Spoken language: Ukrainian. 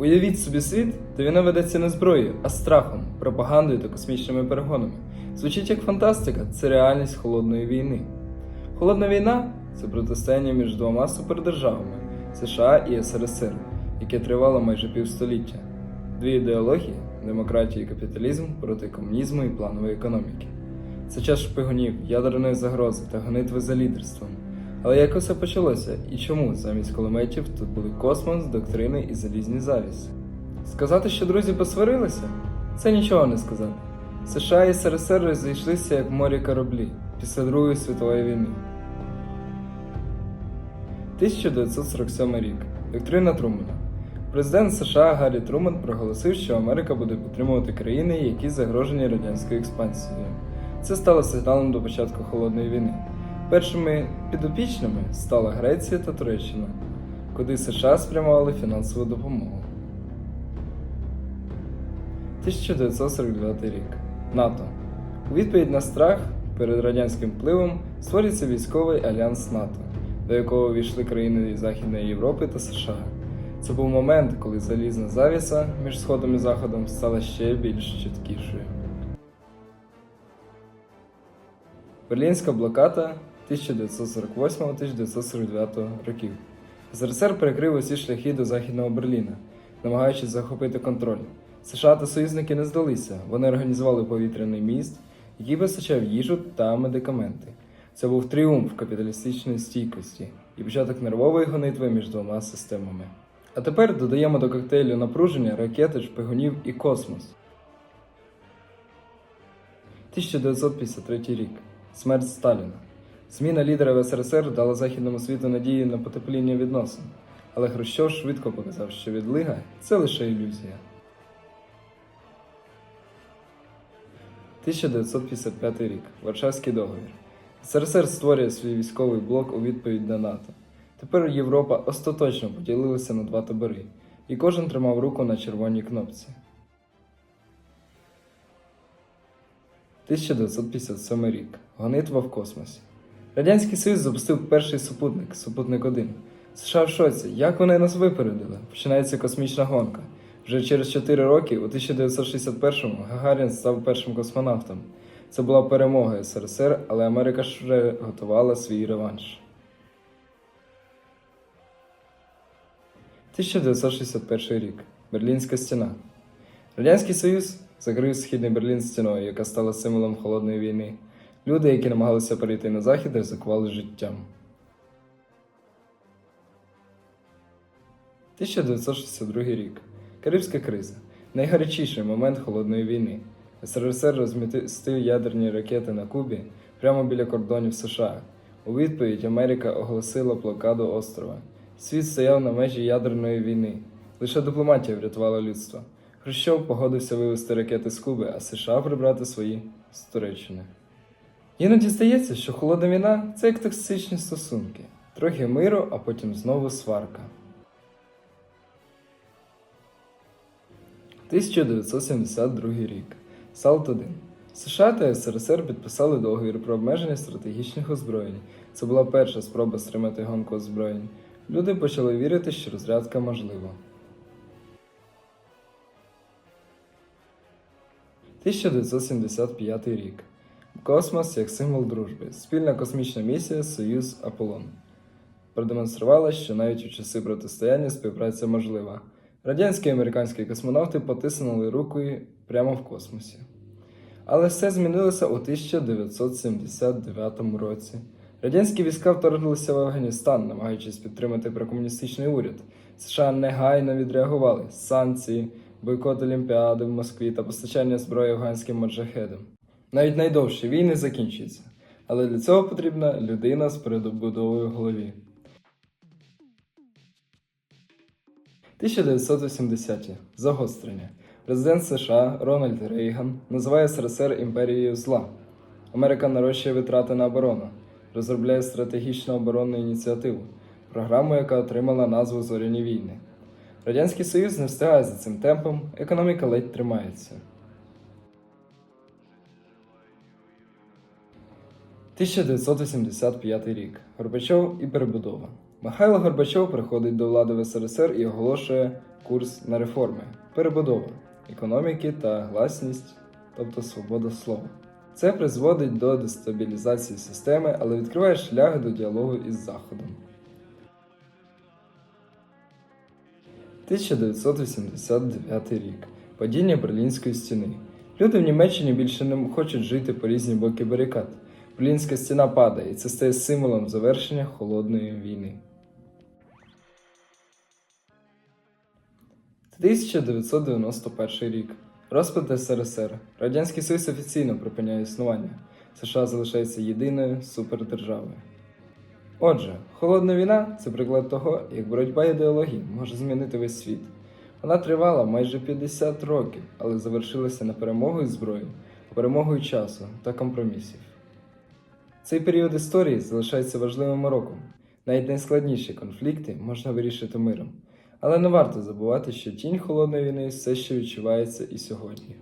Уявіть собі світ, де війна ведеться не зброєю, а страхом, пропагандою та космічними перегонами. Звучить як фантастика, це реальність холодної війни. Холодна війна це протистояння між двома супердержавами США і СРСР, яке тривало майже півстоліття. Дві ідеології демократія і капіталізм проти комунізму і планової економіки. Це час шпигунів, ядерної загрози та гонитви за лідерством. Але як усе почалося і чому замість кулеметів тут були космос, доктрини і залізні завіси? Сказати, що друзі посварилися? Це нічого не сказати. США і СРСР розійшлися як в морі кораблі після Другої світової війни. 1947 рік. Доктрина Трумана. Президент США Гаррі Труман проголосив, що Америка буде підтримувати країни, які загрожені радянською експансією. Це стало сигналом до початку холодної війни. Першими підопічними стала Греція та Туреччина, куди США спрямували фінансову допомогу. 1949 рік. НАТО. У відповідь на страх перед радянським впливом створюється військовий альянс НАТО, до якого війшли країни Західної Європи та США. Це був момент, коли залізна завіса між Сходом і Заходом стала ще більш чіткішою. Берлінська блокада 1948-1949 років. СРСР перекрив усі шляхи до Західного Берліна, намагаючись захопити контроль. США та союзники не здалися. Вони організували повітряний міст, який постачав їжу та медикаменти. Це був тріумф капіталістичної стійкості і початок нервової гонитви між двома системами. А тепер додаємо до коктейлю напруження ракети, шпигунів і космос. 1953 рік. Смерть Сталіна. Зміна лідера в СРСР дала західному світу надію на потепління відносин, але Хрущов швидко показав, що відлига це лише ілюзія. 1955 рік. Варшавський договір. СРСР створює свій військовий блок у відповідь на НАТО. Тепер Європа остаточно поділилася на два табори, і кожен тримав руку на червоній кнопці. 1957 рік. Гонитва в космосі. Радянський Союз запустив перший супутник Супутник 1. США в шоці. Як вони нас випередили? Починається космічна гонка. Вже через 4 роки, у 1961-му, Гагарін став першим космонавтом. Це була перемога СРСР, але Америка ж вже готувала свій реванш. 1961 рік. Берлінська стіна. Радянський Союз закрив східний Берлін стіною, яка стала символом холодної війни. Люди, які намагалися перейти на захід, ризикували життям. 1962 рік. Карибська криза. Найгарячіший момент холодної війни. СРСР розмістив ядерні ракети на Кубі прямо біля кордонів США. У відповідь Америка оголосила блокаду острова. Світ стояв на межі ядерної війни. Лише дипломатія врятувала людство. Хрущов погодився вивести ракети з Куби, а США прибрати свої з Туреччини. Іноді здається, що холодна війна це як токсичні стосунки. Трохи миру, а потім знову сварка. 1972 рік. Салт 1. США та СРСР підписали договір про обмеження стратегічних озброєнь. Це була перша спроба стримати гонку озброєнь. Люди почали вірити, що розрядка можлива. 1975 рік. Космос як символ дружби. Спільна космічна місія Союз Аполлон продемонструвала, що навіть у часи протистояння співпраця можлива. Радянські і американські космонавти потиснули рукою прямо в космосі. Але все змінилося у 1979 році. Радянські війська вторглися в Афганістан, намагаючись підтримати прокомуністичний уряд. США негайно відреагували санкції, бойкот Олімпіади в Москві та постачання зброї афганським маджахедам. Навіть найдовші війни закінчуються, але для цього потрібна людина з передобудовою в голові. 1980-ті. Загострення. Президент США Рональд Рейган називає СРСР імперією зла. Америка нарощує витрати на оборону, розробляє стратегічну оборонну ініціативу, програму, яка отримала назву Зоряні війни. Радянський Союз не встигає за цим темпом, економіка ледь тримається. 1985 рік. Горбачов і перебудова. Михайло Горбачов приходить до влади в СРСР і оголошує курс на реформи, перебудову економіки та гласність, тобто свобода слова. Це призводить до дестабілізації системи, але відкриває шлях до діалогу із Заходом. 1989 рік. Падіння Берлінської стіни. Люди в Німеччині більше не хочуть жити по різні боки барикад. Берлінська стіна падає, і це стає символом завершення холодної війни. 1991 рік. Розпад СРСР. Радянський Союз офіційно припиняє існування. США залишається єдиною супердержавою. Отже, холодна війна це приклад того, як боротьба ідеологій може змінити весь світ. Вона тривала майже 50 років, але завершилася не перемогою зброї, а перемогою часу та компромісів. Цей період історії залишається важливим уроком. Навіть найскладніші конфлікти можна вирішити миром. Але не варто забувати, що тінь холодної війни все ще відчувається і сьогодні.